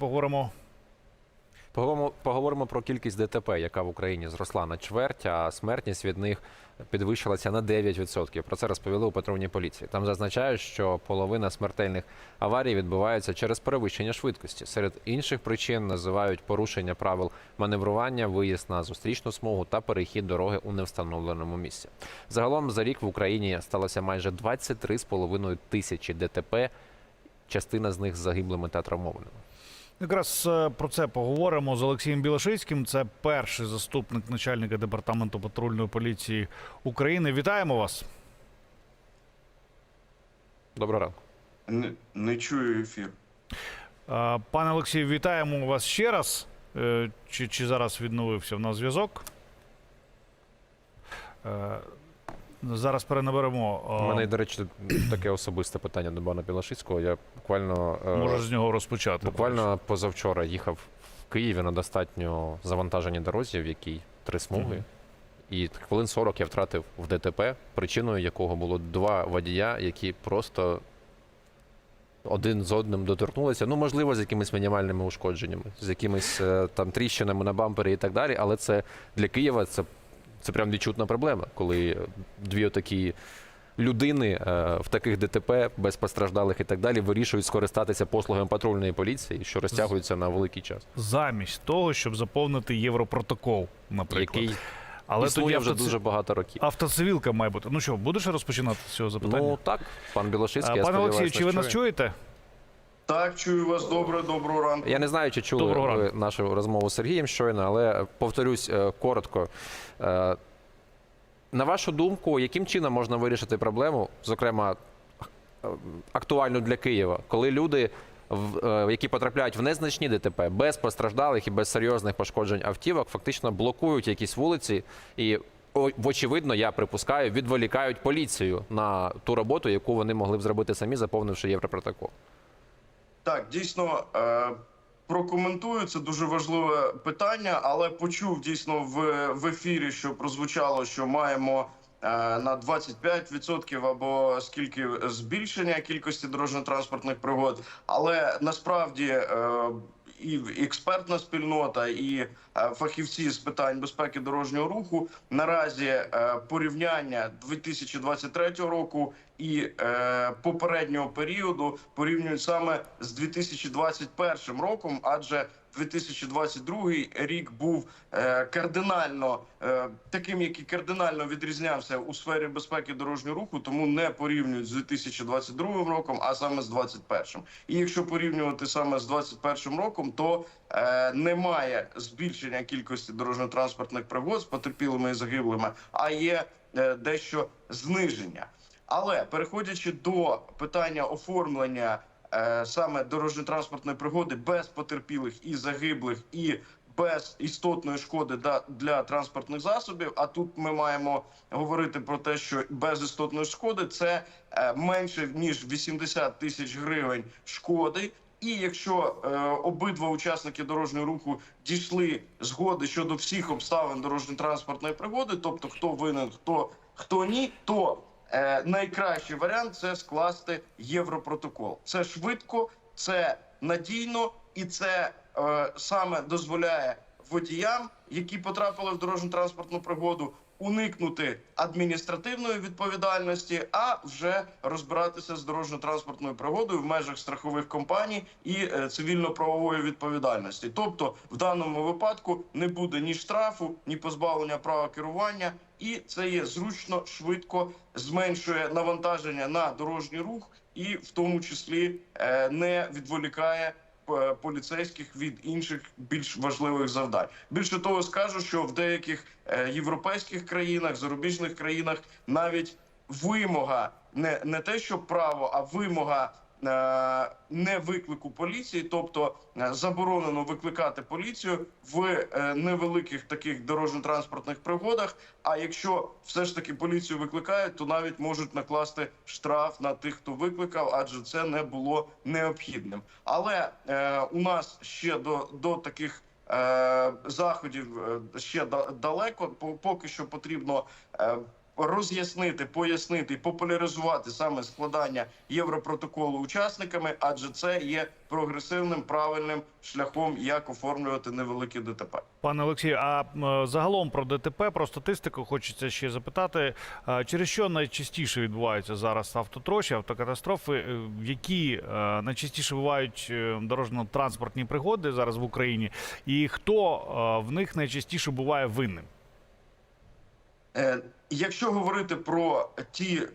Поговоримо. Поговоримо, поговоримо про кількість ДТП, яка в Україні зросла на чверть, а смертність від них підвищилася на 9%. Про це розповіли у патрульній поліції. Там зазначають, що половина смертельних аварій відбувається через перевищення швидкості. Серед інших причин називають порушення правил маневрування, виїзд на зустрічну смугу та перехід дороги у невстановленому місці. Загалом за рік в Україні сталося майже 23,5 тисячі ДТП. Частина з них з загиблими та травмованими. Якраз е, про це поговоримо з Олексієм Білошицьким. Це перший заступник начальника департаменту патрульної поліції України. Вітаємо вас. Доброго ранку. Не, не чую ефір. Е, Пане Олексію, вітаємо вас ще раз. Е, Чи, чи зараз відновився в нас зв'язок? Е, Зараз перенаберемо. У Е, мене, до речі, таке особисте питання до пана Білошицького. Я буквально, е, Можеш з нього розпочати. буквально позавчора їхав в Києві на достатньо завантаженій дорозі, в якій три смуги. Мгм. І хвилин 40 я втратив в ДТП, причиною якого було два водія, які просто один з одним доторкнулися. Ну, можливо, з якимись мінімальними ушкодженнями, з якимись е, там тріщинами на бампері і так далі. Але це для Києва це, це прям відчутна проблема, коли дві отакі людини е, в таких ДТП без постраждалих і так далі вирішують скористатися послугами патрульної поліції, що розтягується на великий час. Замість того, щоб заповнити європротокол, наприклад. Який Але існує тоді вже дуже багато років. автоцивілка має бути. Ну що, будеш розпочинати з цього запитання? Ну так, пан Білошицький, я Пане Олексію, чи ви нас чує. чуєте? Так, чую вас добре, доброго ранку. Я не знаю, чи чули Доброго ви ранку. нашу розмову з Сергієм щойно, але повторюсь е, коротко. Е, На вашу думку, яким чином можна вирішити проблему, зокрема е, актуальну для Києва, коли люди, е, які потрапляють в незначні ДТП, без постраждалих і без серйозних пошкоджень автівок, фактично блокують якісь вулиці і. о- Вочевидно, я припускаю, відволікають поліцію на ту роботу, яку вони могли б зробити самі, заповнивши європротокол. Так, дійсно е, прокоментую це дуже важливе питання, але почув дійсно в, в ефірі, що прозвучало, що маємо е, на 25% або скільки збільшення кількості дорожньо-транспортних пригод. Але насправді. Е, і експертна спільнота, і фахівці з питань безпеки дорожнього руху наразі порівняння 2023 року і е, попереднього періоду порівнюють саме з 2021 роком, адже 2022 рік був е, кардинально е, таким, який кардинально відрізнявся у сфері безпеки дорожнього руху, тому не порівнюють з 2022 роком, а саме з 2021. І якщо порівнювати саме з 2021 роком, то е, немає збільшення кількості дорожньо-транспортних пригод з потерпілими і загиблими, а є е, дещо зниження. Але переходячи до питання оформлення е, саме дорожньо-транспортної пригоди без потерпілих і загиблих, і без істотної шкоди да- для транспортних засобів. А тут ми маємо говорити про те, що без істотної шкоди це е, менше ніж 80 тисяч гривень шкоди. І якщо е, обидва учасники дорожнього руху дійшли згоди щодо всіх обставин дорожньо-транспортної пригоди, тобто хто винен, хто хто ні, то найкращий варіант це скласти європротокол. Це швидко, це надійно і це е, саме дозволяє водіям, які потрапили в дорожньо-транспортну пригоду, уникнути адміністративної відповідальності, а вже розбиратися з дорожньо-транспортною пригодою в межах страхових компаній і е, цивільно-правової відповідальності. Тобто, в даному випадку не буде ні штрафу, ні позбавлення права керування, і це є зручно, швидко зменшує навантаження на дорожній рух, і в тому числі е, не відволікає е, поліцейських від інших більш важливих завдань. Більше того, скажу, що в деяких е, європейських країнах, зарубіжних країнах навіть вимога не, не те, що право, а вимога. Е, Не виклику поліції, тобто е, заборонено викликати поліцію в е, невеликих таких дорожньо-транспортних пригодах. А якщо все ж таки поліцію викликають, то навіть можуть накласти штраф на тих, хто викликав, адже це не було необхідним. Але е, у нас ще до, до таких заходів ще далеко. Поки що потрібно роз'яснити, пояснити популяризувати саме складання європротоколу учасниками, адже це є прогресивним правильним шляхом, як оформлювати невеликі ДТП. Пане Олексію, а загалом про ДТП, про статистику хочеться ще запитати, через що найчастіше відбуваються зараз автотрощі, автокатастрофи, Е, які е, найчастіше бувають е, дорожньо-транспортні пригоди зараз в Україні, і хто в них найчастіше буває винним? Е, Якщо говорити про ті е,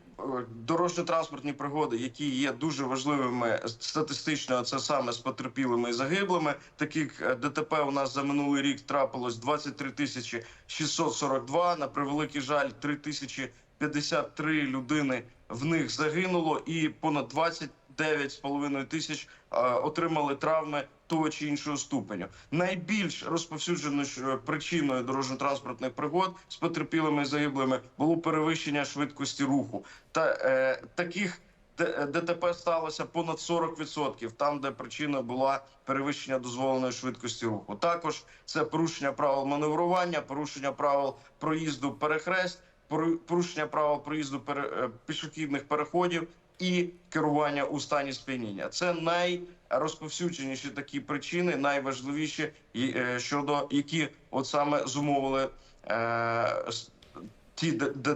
дорожньо-транспортні пригоди, які є дуже важливими статистично, це саме з потерпілими і загиблими. Таких е, ДТП у нас за минулий рік трапилось 23 тисячі 642. На превеликий жаль, 3 тисячі 53 людини в них загинуло, і понад 29,5 тисяч е, отримали травми того чи іншого ступеню. Найбільш розповсюдженою причиною дорожньо-транспортних пригод з потерпілими і загиблими було перевищення швидкості руху. Та е, таких ДТП сталося понад 40%, там, де причина була перевищення дозволеної швидкості руху. Також це порушення правил маневрування, порушення правил проїзду перехрест, пору- порушення правил проїзду е, пішохідних переходів і керування у стані сп'яніння. Це найрозповсюдженіші такі причини, найважливіші, е, щодо які от саме зумовили е, ті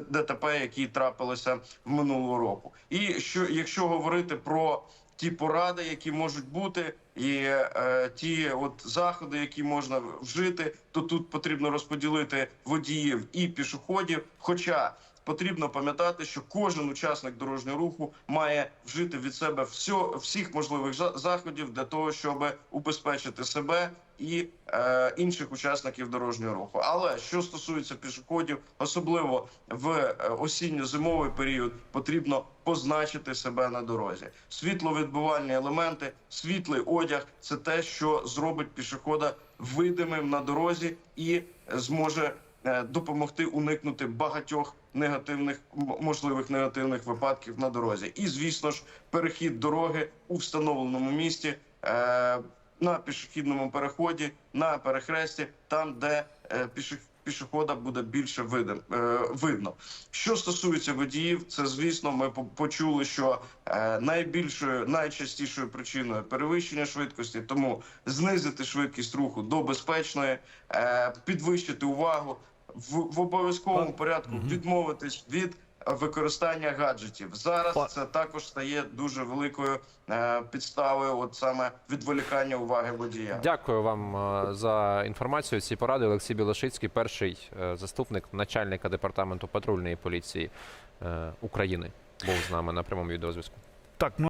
ДТП, які трапилися в минулого року. І що якщо говорити про ті поради, які можуть бути, і е, ті от заходи, які можна вжити, то тут потрібно розподілити водіїв і пішоходів. Хоча потрібно пам'ятати, що кожен учасник дорожнього руху має вжити від себе всьо, всіх можливих заходів для того, щоб убезпечити себе і е, інших учасників дорожнього руху. Але що стосується пішоходів, особливо в е, осінньо-зимовий період, потрібно позначити себе на дорозі. Світловідбивальні елементи, світлий одяг це те, що зробить пішохода видимим на дорозі і зможе допомогти уникнути багатьох негативних можливих негативних випадків на дорозі. І звісно ж, перехід дороги у встановленому місці. Е, на пішохідному переході, на перехресті, там, де е, пішох- пішохода буде більше видим, е, видно. Що стосується водіїв, це звісно, ми по- почули, що е, найбільшою, найчастішою причиною перевищення швидкості, тому знизити швидкість руху до безпечної, е, підвищити увагу в, в обов'язковому порядку, відмовитись від використання гаджетів. Зараз це також стає дуже великою е, підставою, от саме відволікання уваги водія. Дякую вам е, за інформацію. Ці поради Олексій Білошицький, перший е, заступник начальника департаменту патрульної поліції е, України, був з нами на прямому відеозв'язку. Так, ну